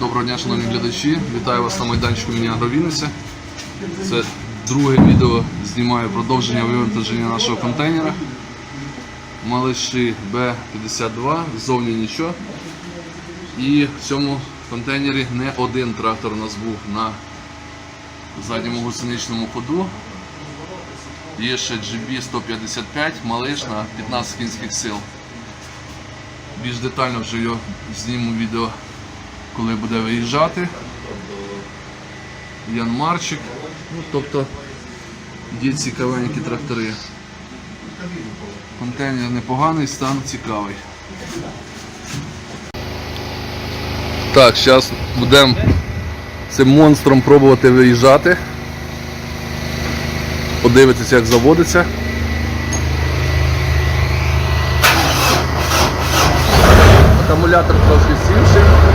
Доброго дня, шановні глядачі. Вітаю вас на майданчику Міні Агровінниця. Це друге відео знімаю продовження вивантаження нашого контейнера. Малиші Б-52, ззовні нічого. І в цьому контейнері не один трактор у нас був на задньому гусеничному ходу. Є ще GB-155, малиш на 15 кінських сил. Більш детально вже його зніму відео, коли буде виїжджати. Ян Марчик. Ну, тобто є цікавенькі трактори. Контейнер непоганий, стан цікавий. Так, зараз будемо цим монстром пробувати виїжджати. Подивитися, як заводиться. Акумулятор трошки сівший.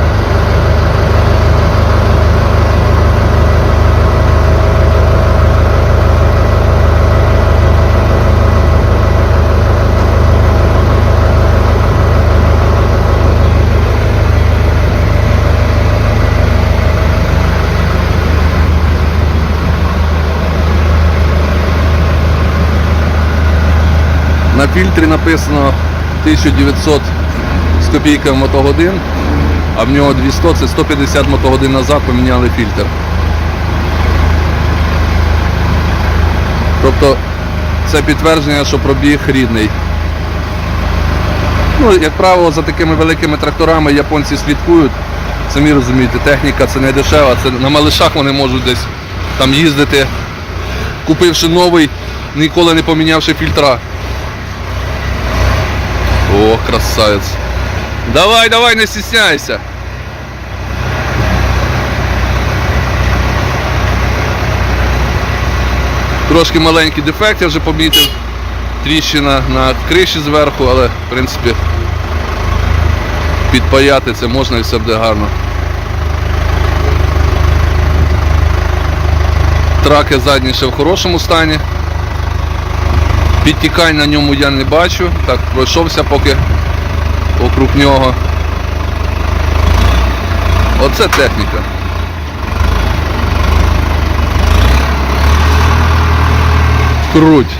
На фільтрі написано 1900 з копійками мотогодин, а в нього 200 це 150 мотогодин назад поміняли фільтр. Тобто це підтвердження, що пробіг рідний. Ну, як правило, за такими великими тракторами японці слідкують. Самі розумієте, техніка це не дешева, це на малишах вони можуть десь там їздити, купивши новий, ніколи не помінявши фільтра. О, красавець. Давай, давай, не стесняйся. Трошки маленький дефект, я вже помітив. Тріщина на криші зверху, але в принципі підпаяти це можна і все буде гарно. Траки задні ще в хорошому стані. Підтікань на ньому я не бачу. Так, пройшовся поки округ нього. Оце техніка. Круть.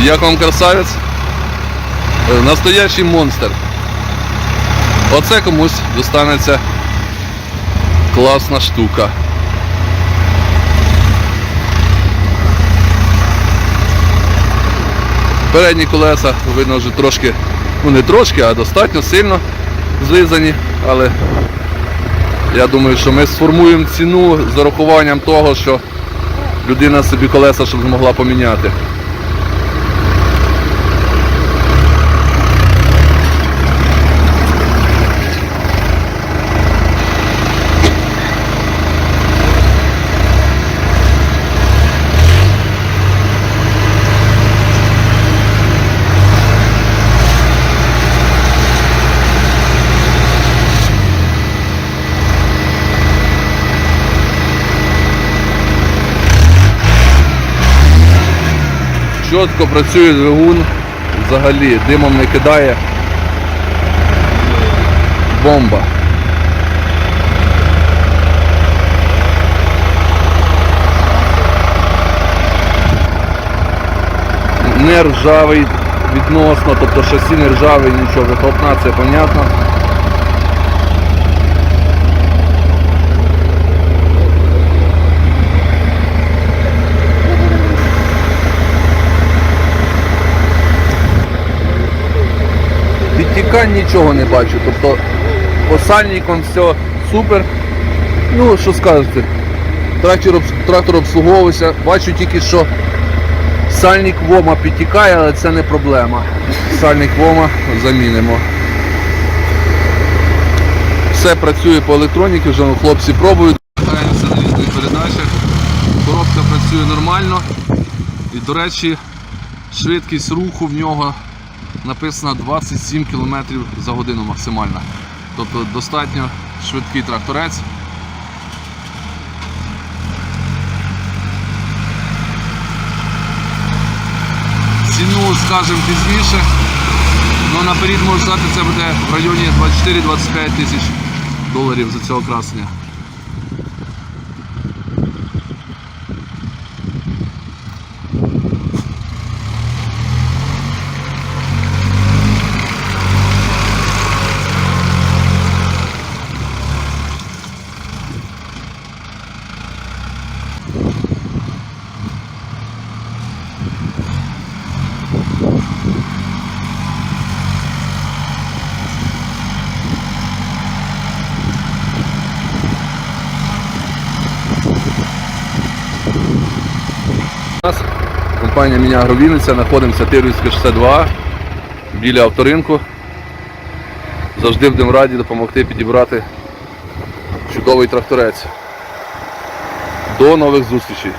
Як вам красавець? Е, Настоящий монстр. Оце комусь достанеться класна штука. Передні колеса видно вже трошки, ну не трошки, а достатньо сильно злизані, але я думаю, що ми сформуємо ціну з урахуванням того, що людина собі колеса щоб змогла поміняти. Чітко працює двигун, взагалі димом не кидає. Бомба. Не ржавий відносно, тобто шасі не ржавий, нічого, вихлопна, це понятно. Підтікань нічого не бачу. Тобто по сальникам все супер. Ну, що скажете, трактор, трактор обслуговується. Бачу тільки, що сальник вома підтікає, але це не проблема. Сальник вома замінимо. Все працює по електроніці, вже хлопці пробують. Катаємося на різних передачах. Коробка працює нормально. І, до речі, швидкість руху в нього написано 27 км за годину максимальна. Тобто достатньо швидкий тракторець. Ціну скажемо пізніше. Ну наперед можу сказати, це буде в районі 24-25 тисяч доларів за цього красення. Нас компанія Міня Агровінниця, знаходимося Тирівська 62 біля авторинку. Завжди будемо раді допомогти підібрати чудовий тракторець. До нових зустрічей!